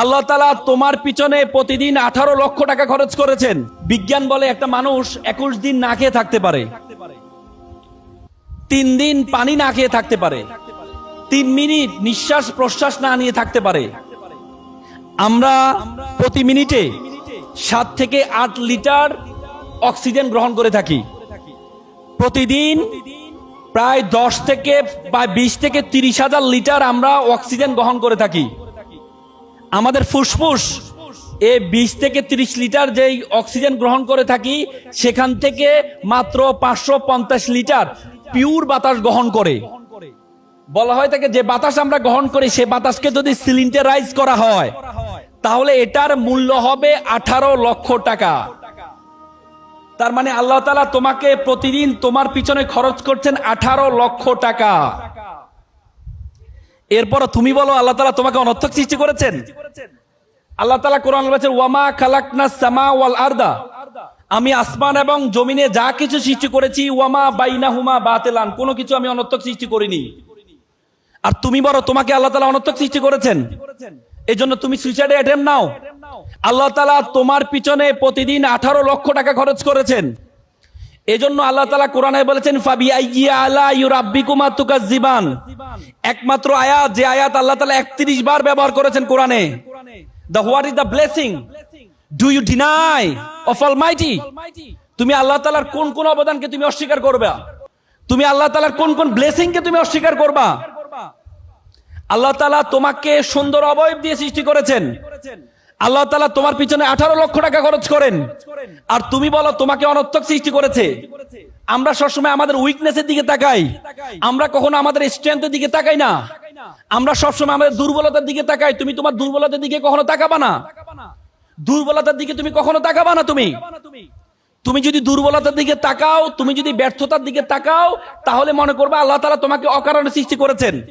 আল্লাহ তালা তোমার পিছনে প্রতিদিন আঠারো লক্ষ টাকা খরচ করেছেন। বিজ্ঞান বলে একটা মানুষ একুশ দিন না খেয়ে থাকতে পারে। তিন দিন পানি না খেয়ে থাকতে পারে। তিন মিনিট নিঃশ্বাস প্রশ্বাস না নিয়ে থাকতে পারে। আমরা প্রতি মিনিটে সাত থেকে আট লিটার অক্সিজেন গ্রহণ করে থাকি। প্রতিদিন প্রায় দশ থেকে বা বিশ থেকে তিরিশ হাজার লিটার আমরা অক্সিজেন গ্রহণ করে থাকি। আমাদের ফুসফুস, এ বিশ থেকে তিরিশ লিটার যেই অক্সিজেন গ্রহণ করে থাকি, সেখান থেকে মাত্র পাঁচশো পঞ্চাশ লিটার পিওর বাতাস গ্রহণ করে। বলা হয় থাকে যে বাতাস আমরা গ্রহণ করি, সে বাতাসকে যদি সিলিন্ডারাইজ করা হয়, তাহলে এটার মূল্য হবে আঠারো লক্ষ টাকা। তার মানে আল্লাহ তালা তোমাকে প্রতিদিন তোমার পিছনে খরচ করছেন আঠারো লক্ষ টাকা। এরপর তুমি বলো, আল্লাহ তালা তোমাকে অনর্থক সৃষ্টি করেছেন? আল্লাহ তালা কোরআন ওয়ামা খালাকনা সামা ওয়াল আরদা। আমি আসমান এবং জমিনে যা কিছু সৃষ্টি করেছি, ওয়ামা বাইনা হুমা বাতেলান। কোনো কিছু আমি অনর্থক সৃষ্টি করিনি। আর তুমি বলো, তোমাকে আল্লাহ তালা অনর্থক সৃষ্টি করেছেন? এই জন্য তুমি সুইসাইডে অ্যাটেম্প নাও। আল্লাহ তালা তোমার পিছনে প্রতিদিন আঠারো লক্ষ টাকা খরচ করেছেন। এজন্য আল্লাহ তালা কোরআনে বলেছেন তুকাজ্জিবান একমাত্র আয়াত, যে আয়াত আল্লাহ তালা একত্রিশ বার ব্যবহার করেছেন কোরআনে। The what is the blessing do you deny of almighty তুমি আল্লাহ তালার কোন কোন অবদানকে তুমি অস্বীকার করবে? তুমি আল্লাহ তালার কোন কোন ব্লেসিং কে তুমি অস্বীকার করবা? আল্লাহ তালা তোমাকে সুন্দর অবয়ব দিয়ে সৃষ্টি করেছেন। আল্লাহ তালা তোমার পিছনে আঠারো লক্ষ টাকা খরচ করেন। আর তুমি বলো, তোমাকে অনর্থক সৃষ্টি করেছে। আমরা সবসময় আমাদের উইকনেসের দিকে তাকাই। আমরা কখনো আমাদের স্ট্রেংথের দিকে তাকাই না। আমরা সবসময় আমাদের দুর্বলতার দিকে তাকাই। তুমি তোমার দুর্বলতার দিকে কখনো তাকাবা না। দুর্বলতার দিকে তুমি কখনো তাকাবা না তুমি। তুমি যদি দুর্বলতার দিকে তাকাও, তুমি যদি ব্যর্থতার দিকে তাকাও, তাহলে মনে করবে আল্লাহ তালা তোমাকে অকারণে সৃষ্টি করেছেন।